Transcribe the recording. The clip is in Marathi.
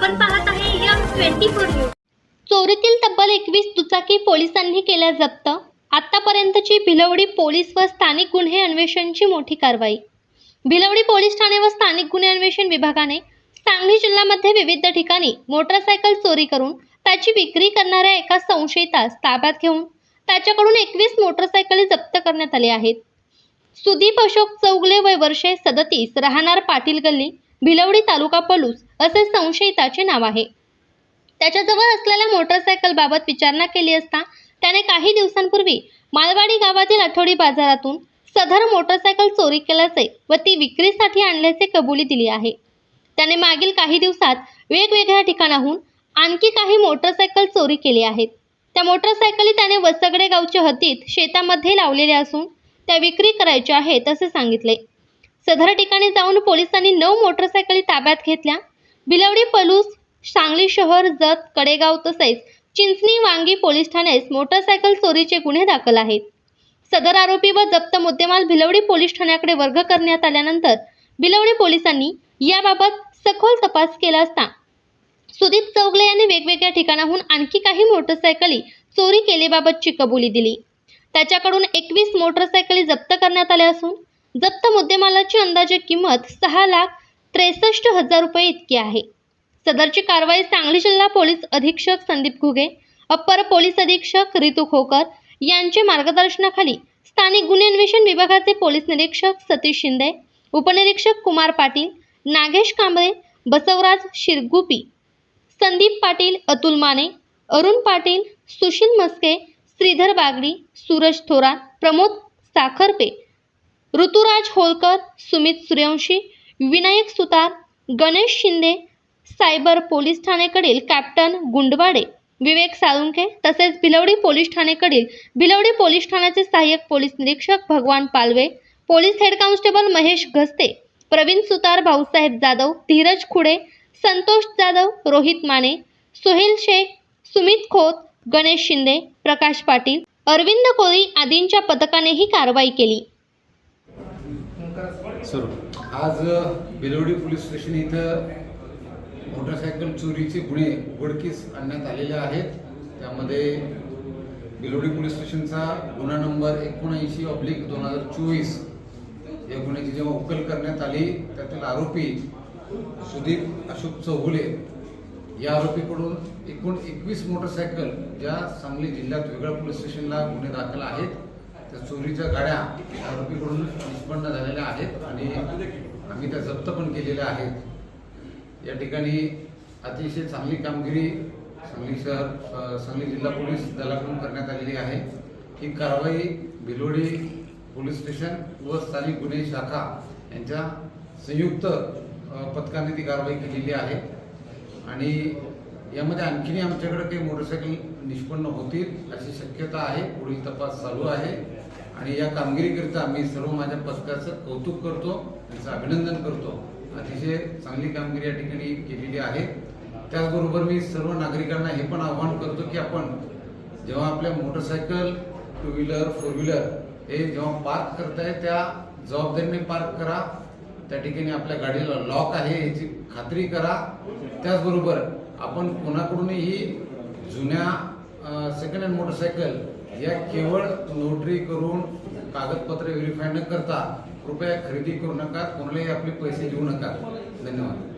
आपण पाहत आहे यम ट्वेंटी फोर न्यूज. चोरीतील तब्बल एकवीस दुचाकी पोलिसांनी केल्या जप्त. आतापर्यंतची भिलवडी पोलीस व स्थानिक गुन्हे अन्वेषणची मोठी कारवाई. भिलवडी पोलीस ठाणे व स्थानिक गुन्हे अन्वेषण विभागाने सांगली जिल्ह्यामध्ये विविध ठिकाणी मोटरसायकल चोरी करून त्याची विक्री करणाऱ्या एका संशयितास ताब्यात घेऊन त्याच्याकडून एकवीस मोटरसायकली जप्त करण्यात आले आहेत. सुदीप अशोक चौगले वय वर्षे सदतीस राहणार पाटील गल्ली भिलवडी तालुका पलूस असे संशयिताचे नाव आहे. त्याच्याजवळ असलेल्या मोटरसायकल बाबत विचारणा केली असता त्याने काही दिवसांपूर्वी मालवाडी गावातील आठवडी बाजारातून सदर मोटरसायकल चोरी केल्याचे व ती विक्रीसाठी आणल्याचे कबुली दिली आहे. त्याने मागील काही दिवसात वेगवेगळ्या ठिकाणाहून आणखी काही मोटरसायकल चोरी केली आहेत. त्या मोटरसायकली त्याने वसगडे गावच्या हद्दीत शेतामध्ये लावलेल्या असून त्या विक्री करायच्या आहेत असे सांगितले. सदर ठिकाणी जाऊन पोलिसांनी नऊ मोटरसायकली ताब्यात घेतल्या. बिलवडी पलूस सांगली शहर जत कडेगाव तसेच चिंचणी वांगी पोलीस ठाण्यास मोटरसायकल चोरीचे गुन्हे दाखल आहेत. सदर आरोपी व जप्त मुद्देमाल भिलवडी पोलीस ठाण्याकडे वर्ग करण्यात आल्यानंतर बिलवडी पोलिसांनी याबाबत सखोल तपास केला असता. सुदीप चौगले यांनी वेगवेगळ्या ठिकाणाहून आणखी काही मोटरसायकली चोरी केल्याबाबतची कबुली दिली. त्याच्याकडून एकवीस मोटरसायकली जप्त करण्यात आल्या असून जप्त मुद्देमालाची अंदाजे किंमत सहा लाख त्रेसष्ट हजार रुपये इतकी आहे. सदरची कारवाई सांगली जिल्हा पोलीस अधीक्षक संदीप घुगे अप्पर पोलीस अधीक्षक रितू खोकर यांचे मार्गदर्शनाखाली स्थानिक गुन्हे अन्वेषण विभागाचे पोलीस निरीक्षक सतीश शिंदे उपनिरीक्षक कुमार पाटील नागेश कांबळे बसवराज शिरगुपी संदीप पाटील अतुल माने अरुण पाटील सुशील मस्के श्रीधर बागडी सूरज थोरात प्रमोद साखरपे ऋतुराज होलकर सुमित सूर्यवंशी विनायक सुतार गणेश शिंदे सायबर पोलीस ठाणेकडील कॅप्टन गुंडवाडे विवेक साळुंके तसेच भिलवडी पोलीस ठाणेकडील भिलवडी पोलीस ठाण्याचे सहाय्यक पोलीस निरीक्षक Bhagwan Palwe police head constable Mahesh Ghaste Pravin Sutar Bhausaheb Jadhav Dhiraj Khude Santosh Jadhav Rohit Mane Sohail Shaikh Sumit Khot Ganesh Shinde Prakash Patil Arvind Koli आदींच्या पथकाने ही कारवाई केली. सर आज बेलवडी पोलीस स्टेशन इथं मोटरसायकल चोरीचे गुन्हे उघडकीस आणण्यात आलेले आहेत. त्यामध्ये बेलवडी पोलीस स्टेशनचा गुन्हा नंबर एकोणऐंशी ऑब्लिक दोन हजार चोवीस या गुन्ह्याची जेव्हा उकल करण्यात आली त्यातील आरोपी सुदीप अशोक चौगुले या आरोपीकडून एकूण एकवीस मोटरसायकल ज्या सांगली जिल्ह्यात वेगळ्या पोलीस स्टेशनला गुन्हे दाखल आहेत. त्या चोरीच्या गाड्या आरोपीकडून निष्पन्न झालेल्या आहेत आणि आम्ही त्या जप्त पण केलेल्या आहेत. या ठिकाणी अतिशय चांगली कामगिरी सांगली शहर सांगली जिल्हा पोलीस दलाकडून करण्यात आलेली आहे. ही कारवाई भिलोडी पोलीस स्टेशन व स्थानिक गुन्हे शाखा यांच्या संयुक्त पथकाने ती कारवाई केलेली आहे. आणि यामध्ये आणखीनही आमच्याकडे काही मोटरसायकल निष्पन्न होतील अशी शक्यता आहे. पुढील तपास चालू आहे. आणि या कामगिरीकरिता मी सर्व माझ्या पथकाचं कौतुक करतो त्यांचं अभिनंदन करतो. अतिशय चांगली कामगिरी या ठिकाणी केलेली आहे. त्याचबरोबर मी सर्व नागरिकांना हे पण आवाहन करतो की आपण जेव्हा आपल्या motorcycle two wheeler four wheeler हे जेव्हा पार्क करताय त्या जबाबदारीने पार्क करा. त्या ठिकाणी आपल्या गाडीला लॉक आहे याची खात्री करा. त्याचबरोबर आपण कोणाकडूनही जुन्या सेकंड हँड मोटरसायकल या केवळ नोटरी करून कागदपत्र व्हेरीफाय न करता कृपया खरेदी करू नका कोणालाही आपले पैसे देऊ नका. धन्यवाद.